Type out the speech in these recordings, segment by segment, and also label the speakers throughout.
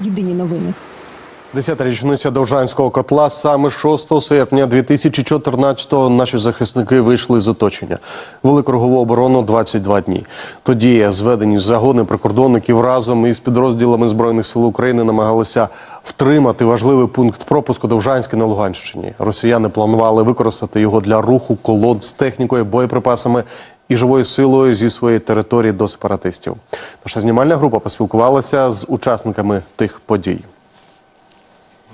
Speaker 1: Єдині новини.
Speaker 2: Десята річниця Довжанського котла саме 6 серпня 2014-го наші захисники вийшли з оточення. Вели кругову оборону 22 дні. Тоді зведені загони прикордонників разом із підрозділами збройних сил України намагалися втримати важливий пункт пропуску Довжанське на Луганщині. Росіяни планували використати його для руху колон з технікою, боєприпасами і живою силою зі своєї території до сепаратистів. Наша знімальна група поспілкувалася з учасниками тих подій.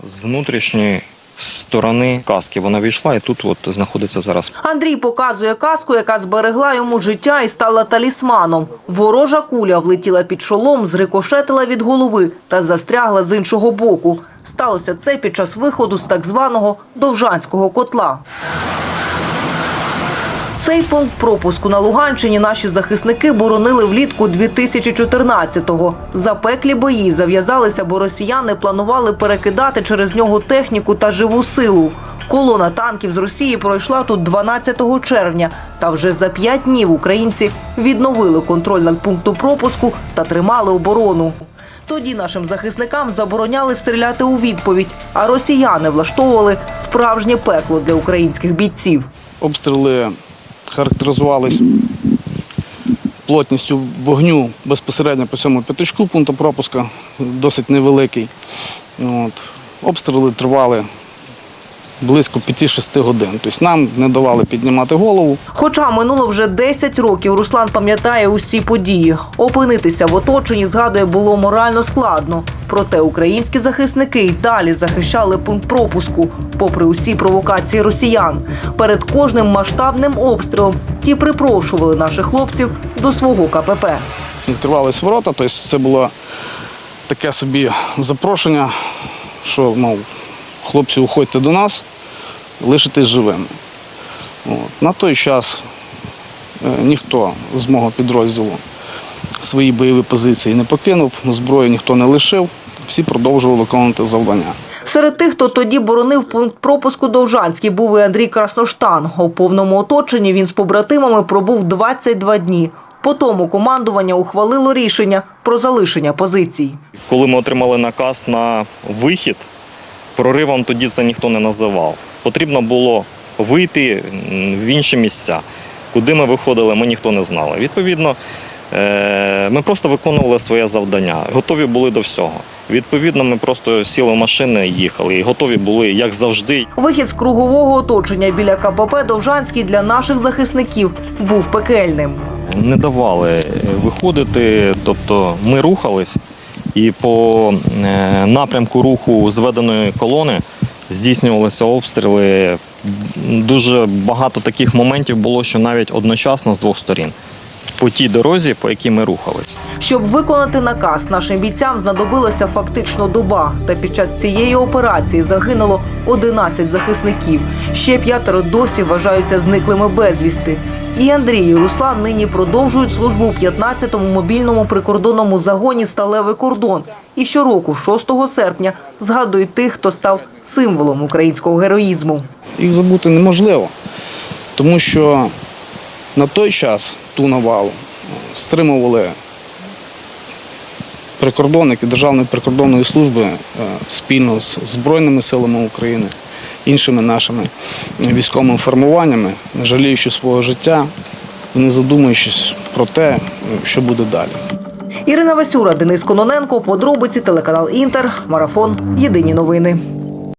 Speaker 3: З внутрішньої сторони каски вона війшла і тут от знаходиться зараз.
Speaker 4: Андрій показує каску, яка зберегла йому життя і стала талісманом. Ворожа куля влетіла під шолом, зрикошетила від голови та застрягла з іншого боку. Сталося це під час виходу з так званого Довжанського котла. Цей пункт пропуску на Луганщині наші захисники боронили влітку 2014-го. Запеклі бої зав'язалися, бо росіяни планували перекидати через нього техніку та живу силу. Колона танків з Росії пройшла тут 12 червня. Та вже за п'ять днів українці відновили контроль над пунктом пропуску та тримали оборону. Тоді нашим захисникам забороняли стріляти у відповідь, а росіяни влаштовували справжнє пекло для українських бійців.
Speaker 5: Обстріли характеризувались плотністю вогню безпосередньо по цьому п'ятачку пункту пропуска, досить невеликий. От. Обстріли тривали близько 5-6 годин. Тобто нам не давали піднімати голову.
Speaker 4: Хоча минуло вже 10 років, Руслан пам'ятає усі події. Опинитися в оточенні, згадує, було морально складно. Проте українські захисники й далі захищали пункт пропуску, попри усі провокації росіян. Перед кожним масштабним обстрілом ті припрошували наших хлопців до свого КПП.
Speaker 5: Відкривались ворота, тобто це було таке собі запрошення, що мов, хлопці, уходьте до нас, лишитесь живими. От. На той час е, ніхто з мого підрозділу свої бойові позиції не покинув, зброю ніхто не лишив, всі продовжували виконувати завдання.
Speaker 4: Серед тих, хто тоді боронив пункт пропуску Довжанський, був і Андрій Красноштан. У повному оточенні він з побратимами пробув 22 дні. По тому командування ухвалило рішення про залишення позицій.
Speaker 3: Коли ми отримали наказ на вихід, проривом тоді це ніхто не називав. Потрібно було вийти в інші місця. Куди ми виходили, ми ніхто не знали. Відповідно, е, ми просто виконували своє завдання, готові були до всього. Відповідно, ми просто сіли в машини і їхали. І готові були, як завжди,
Speaker 4: Вихід з кругового оточення біля КПП Довжанський для наших захисників був пекельним.
Speaker 3: не давали е, виходити. Тобто ми рухались, і по е, напрямку руху зведеної колони здійснювалися обстріли. Дуже багато таких моментів було, що навіть одночасно з двох сторін. По тій дорозі, по якій ми рухались.
Speaker 4: Щоб виконати наказ, нашим бійцям знадобилася фактично доба. Та під час цієї операції загинуло 11 захисників. Ще п'ятеро досі вважаються зниклими безвісти. І Андрій і Руслан нині продовжують службу у 15-му мобільному прикордонному загоні Сталевий кордон. І щороку, 6 серпня, згадують тих, хто став символом українського героїзму.
Speaker 5: Їх забути неможливо, тому що на той час ту навалу стримували прикордонники Державної прикордонної служби е, спільно з Збройними силами України, іншими нашими військовими формуваннями, не жаліючи свого життя, не задумуючись про те, що буде далі.
Speaker 4: Ірина Васюра, Денис Кононенко, подробиці, телеканал Інтер, Марафон. Єдині новини.